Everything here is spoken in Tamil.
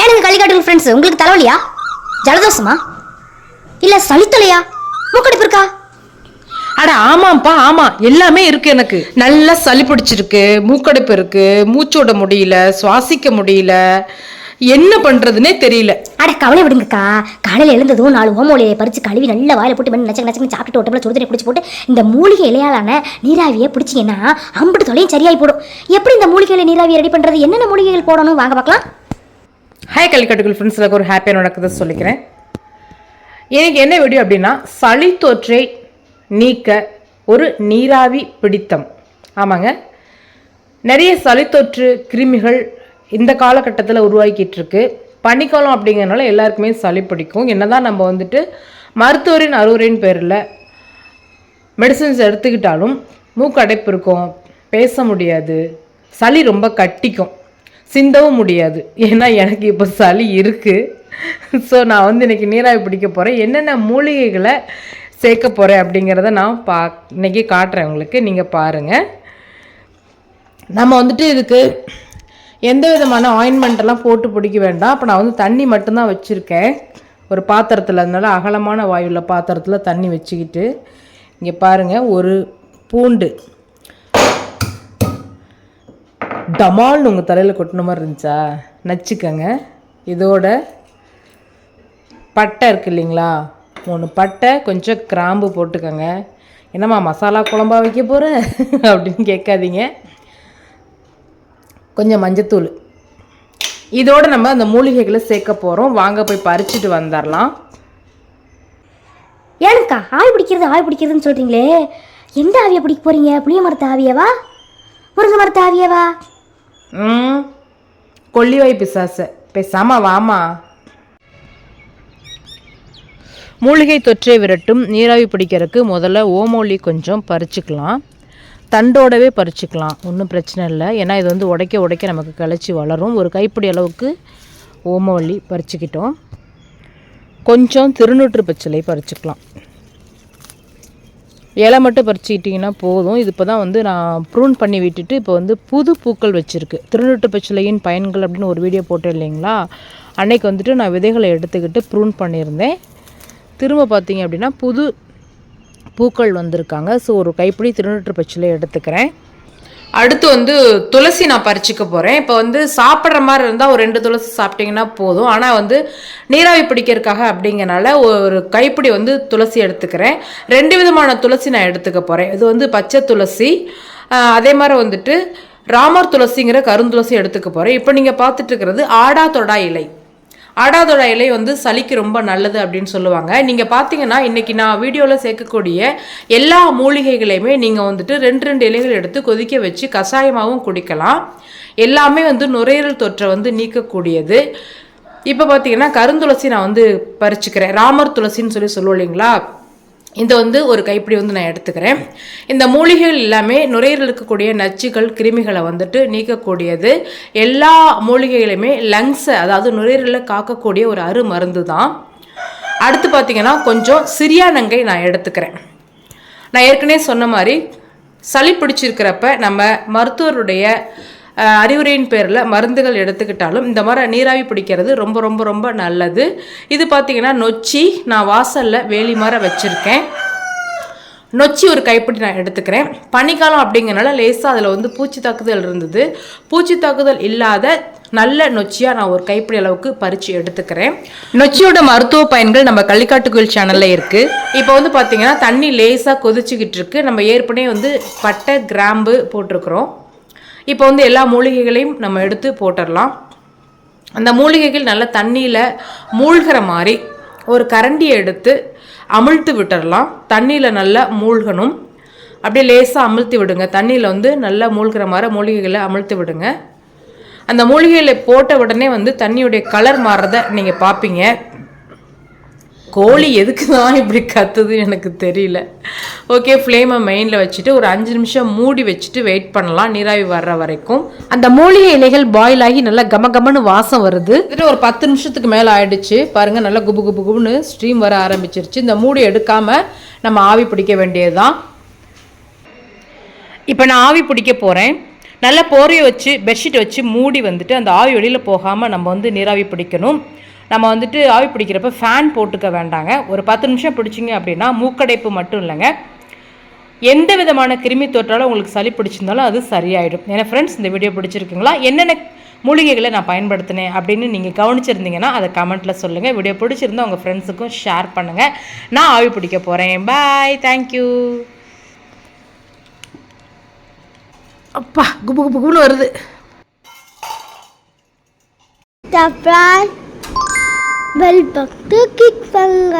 ஏனுங்க கள்ளிக்காட்டு ஃப்ரெண்ட்ஸ் உங்களுக்கு தலைவலியா? ஜலதோஷமா? இல்ல சளித்தலையா? மூக்கடிப்பு இருக்கா? அட ஆமாப்பா ஆமா. எல்லாமே இருக்கு எனக்கு. நல்லா சளி பிடிச்சிருக்கு மூக்கடைப்பு இருக்கு மூச்சு விட முடியல சுவாசிக்க முடியல. என்ன பண்றதுனே தெரியல. அட கவலை விடுங்கக்கா காலையில எழுந்ததும் நாலு ஓமோலியை பறிச்சு கழுவி நல்ல வாயில போட்டு பண்ணி நச்சக்கு நச்சக்கு சாப்பிட்டு ஒட்டப்பில் சுடுதண்ணி குடிச்சு போட்டு இந்த மூலிகை இலையாலான நீராவியை பிடிச்சிங்கன்னா அம்புட்டு தொலையும் சரியாகி போடும். எப்படி இந்த மூலிகையில நீராவியை ரெடி பண்றது? என்னென்ன மூலிகைகள் போடணும்? வாங்க பார்க்கலாம். ஹாய் கல்கட்டுக்குள் ஃப்ரெண்ட்ஸில் ஒரு ஹாப்பியாக நடக்குதை சொல்லிக்கிறேன். எனக்கு என்ன வீடியோ அப்படின்னா சளி தொற்றை நீக்க ஒரு நீராவி பிடித்தம். ஆமாங்க. நிறைய சளி தொற்று கிருமிகள் இந்த காலகட்டத்தில் உருவாக்கிட்டு இருக்கு. பனிக்காலம் அப்படிங்கிறனால எல்லாருக்குமே சளி பிடிக்கும். என்னதான் நம்ம வந்துட்டு மருத்துவரின் அறுவரின் பேரில் மெடிசன்ஸ் எடுத்துக்கிட்டாலும் மூக்கடைப்பு இருக்கும் பேச முடியாது சளி ரொம்ப கட்டிக்கும். சிந்தவும் முடியாது. ஏன்னா எனக்கு இப்போ சளி இருக்குது ஸோ நான் வந்து இன்றைக்கி நீராவி பிடிக்க போகிறேன் என்னென்ன மூலிகைகளை சேர்க்க போகிறேன் அப்படிங்கிறத நான் பா இன்றைக்கி காட்டுறேன் உங்களுக்கு. நீங்கள் பாருங்கள் நம்ம வந்துட்டு இதுக்கு எந்த விதமான ஆயின்மெண்ட்டெல்லாம் போட்டு பிடிக்க வேண்டாம். அப்போ நான் வந்து தண்ணி மட்டும்தான் வச்சுருக்கேன். ஒரு பாத்திரத்தில் அதனால அகலமான வாயுள்ள பாத்திரத்தில் தண்ணி வச்சுக்கிட்டு இங்கே பாருங்கள் ஒரு பூண்டு. டமால்னு உங்கள் தலையில் கொட்டின மாதிரி இருந்துச்சா? நச்சுக்கங்க. இதோட பட்டை இருக்கு இல்லைங்களா? மூணு பட்டை கொஞ்சம் கிராம்பு போட்டுக்கோங்க. என்னம்மா மசாலா குழம்பா வைக்க போகிற அப்படின்னு கேட்காதீங்க. கொஞ்சம் மஞ்சத்தூள். இதோட நம்ம அந்த மூலிகைகளை சேர்க்க போகிறோம் வாங்க போய் பறிச்சுட்டு வந்துடலாம் ஏனுக்கா ஆள் பிடிக்கிறது ஆள் பிடிக்கிறதுன்னு சொல்கிறீங்களே எந்த ஆவியை பிடிக்க போகிறீங்க புளிய மரத்த ஆவியவா? முருங்கை மரத்த ஆவியவா? ம்? கொல்லிவாய் பிசாச. பேசாம வாமா. மூலிகை தொற்றை விரட்டும் நீராவி பிடிக்கிறதுக்கு முதல்ல ஓமோலி கொஞ்சம் பறிச்சுக்கலாம். தண்டோடவே பறிச்சுக்கலாம். ஒன்றும் பிரச்சனை இல்லை. ஏன்னா இது வந்து உடைக்க உடைக்க நமக்கு கிளச்சி வளரும். ஒரு கைப்பிடி அளவுக்கு ஓமோலி பறிச்சுக்கிட்டோம். கொஞ்சம் திருநூற்று பச்சிலை பறிச்சுக்கலாம். இலை மட்டும் பறிச்சுக்கிட்டிங்கன்னா போதும். இது இப்போ தான் வந்து நான் ப்ரூன் பண்ணி விட்டுட்டு இப்போ வந்து புது பூக்கள் வச்சுருக்கு. திருநூற்று பச்சிலையின் பயன்கள் அப்படின்னு ஒரு வீடியோ போட்டேன் இல்லைங்களா? அன்னைக்கு வந்துட்டு நான் விதைகளை எடுத்துக்கிட்டு ப்ரூன் பண்ணியிருந்தேன். திரும்ப பார்த்தீங்க அப்படின்னா புது பூக்கள் வந்திருக்காங்க. ஸோ ஒரு கைப்பிடி திருநூற்று பச்சிலை எடுத்துக்கிறேன். அடுத்து வந்து துளசி நான் பறிச்சுக்க போகிறேன் இப்போ வந்து சாப்பிட்ற மாதிரி இருந்தால் ஒரு ரெண்டு துளசி சாப்பிட்டிங்கன்னா போதும். ஆனால் வந்து நீராவி பிடிக்கிறதுக்காக அப்படிங்கிறனால ஒரு கைப்பிடி வந்து துளசி எடுத்துக்கிறேன். ரெண்டு விதமான துளசி நான் எடுத்துக்க போகிறேன் இது வந்து பச்சை துளசி அதே மாதிரி வந்துட்டு ராமர் துளசிங்கிற கருந்துளசி எடுத்துக்க போகிறேன் இப்போ நீங்கள் பார்த்துட்டு இருக்கிறது ஆடா தொடா இலை. ஆடாதோட இலை வந்து சளிக்கு ரொம்ப நல்லது அப்படின்னு சொல்லுவாங்க. நீங்கள் பார்த்தீங்கன்னா இன்றைக்கி நான் வீடியோவில் சேர்க்கக்கூடிய எல்லா மூலிகைகளையுமே நீங்கள் வந்துட்டு ரெண்டு ரெண்டு இலைகள் எடுத்து கொதிக்க வச்சு கஷாயமாகவும் குடிக்கலாம். எல்லாமே வந்து நுரையீரல் தொற்றை வந்து நீக்கக்கூடியது. இப்போ பார்த்தீங்கன்னா கருந்துளசி நான் வந்து பறிச்சுக்கிறேன். ராமர் துளசின்னு சொல்லி சொல்லுவோம் இல்லைங்களா? இந்த வந்து ஒரு கைப்பிடி வந்து நான் எடுத்துக்கிறேன். இந்த மூலிகைகள் எல்லாமே நுரையீரல் இருக்கக்கூடிய நச்சுகள் கிருமிகளை வந்துட்டு நீக்கக்கூடியது. எல்லா மூலிகைகளுமே லங்ஸை அதாவது நுரையீரலை காக்கக்கூடிய ஒரு அரு மருந்து தான். அடுத்து பார்த்தீங்கன்னா கொஞ்சம் சிறியானங்கை நான் எடுத்துக்கிறேன். நான் ஏற்கனவே சொன்ன மாதிரி சளி பிடிச்சிருக்கிறப்ப நம்ம மருத்துவருடைய அறிவுரையின் பேரில் மருந்துகள் எடுத்துக்கிட்டாலும் இந்த மாதிரி நீராவி பிடிக்கிறது ரொம்ப ரொம்ப ரொம்ப நல்லது. இது பார்த்தீங்கன்னா நொச்சி நான் வாசலில் வேலி மாதிரி வச்சுருக்கேன். நொச்சி ஒரு கைப்பிடி நான் எடுத்துக்கிறேன். பனிக்காலம் அப்படிங்கறனால லேசாக அதில் வந்து பூச்சி தாக்குதல் இருந்தது. பூச்சி தாக்குதல் இல்லாத நல்ல நொச்சியாக நான் ஒரு கைப்பிடி அளவுக்கு பறித்து எடுத்துக்கிறேன். நொச்சியோட மருத்துவ பயன்கள் நம்ம கள்ளிக்காட்டு கோயில் சேனலில் இருக்குது இப்போ வந்து பார்த்தீங்கன்னா தண்ணி லேசாக கொதிச்சுக்கிட்டு இருக்கு. நம்ம ஏற்கனவே வந்து பட்டை கிராம்பு போட்டிருக்கிறோம். இப்போ வந்து எல்லா மூலிகைகளையும் நம்ம எடுத்து போட்டுடலாம் அந்த மூலிகைகள் நல்லா தண்ணியில் மூழ்கிற மாதிரி ஒரு கரண்டியை எடுத்து அமிழ்த்து விட்டுறலாம். தண்ணியில் நல்லா மூழ்கணும். அப்படியே லேசாக அமிழ்த்தி விடுங்க. தண்ணியில் வந்து நல்லா மூழ்கிற மாதிரி மூலிகைகளை அமிழ்த்து விடுங்க. அந்த மூலிகைகளை போட்ட உடனே வந்து தண்ணியுடைய கலர் மாறுறத நீங்கள் பார்ப்பீங்க. கோழி எதுக்கு தான் இப்படி கத்துது எனக்கு தெரியல. ஓகே ஃப்ளேமை மெயினில் வச்சுட்டு ஒரு அஞ்சு நிமிஷம் மூடி வச்சுட்டு வெயிட் பண்ணலாம். நீராவி வர்ற வரைக்கும். அந்த மூலிகை இலைகள் பாயில் ஆகி நல்லா கம கமன்னு வாசம் வருது. கிட்ட ஒரு பத்து நிமிஷத்துக்கு மேலே ஆயிடுச்சு. பாருங்கள் நல்லா குபு குபு குபுன்னு ஸ்ட்ரீம் வர ஆரம்பிச்சிருச்சு. இந்த மூடி எடுக்காமல் நம்ம ஆவி பிடிக்க வேண்டியதுதான். இப்போ நான் ஆவி பிடிக்க போகிறேன் நல்லா போரையை வச்சு பெட்ஷீட் வச்சு மூடி வந்துட்டு அந்த ஆவி வெளியில் போகாமல் நம்ம வந்து நீராவி பிடிக்கணும். நம்ம வந்துட்டு ஆவி பிடிக்கிறப்ப ஃபேன் போட்டுக்க வேண்டாங்க. ஒரு பத்து நிமிஷம் பிடிச்சிங்க அப்படின்னா மூக்கடைப்பு மட்டும் இல்லைங்க. எந்த விதமான கிருமி தொற்றாலும் உங்களுக்கு சளி பிடிச்சிருந்தாலும் அது சரியாயிடும். ஏன்னா ஃப்ரெண்ட்ஸ் இந்த வீடியோ பிடிச்சிருக்குங்களா? என்னென்ன மூலிகைகளை நான் பயன்படுத்தினேன் அப்படின்னு நீங்கள் கவனிச்சிருந்தீங்கன்னா அதை கமெண்ட்டில் சொல்லுங்கள் வீடியோ பிடிச்சிருந்தா உங்கள் ஃப்ரெண்ட்ஸுக்கும் ஷேர் பண்ணுங்கள் நான் ஆவி பிடிக்க போகிறேன் பாய் தேங்க்யூ அப்பா குபு குபு குபுன்னு வருது சப்ரான் பெல் பக்து கிக் பண்ணுங்க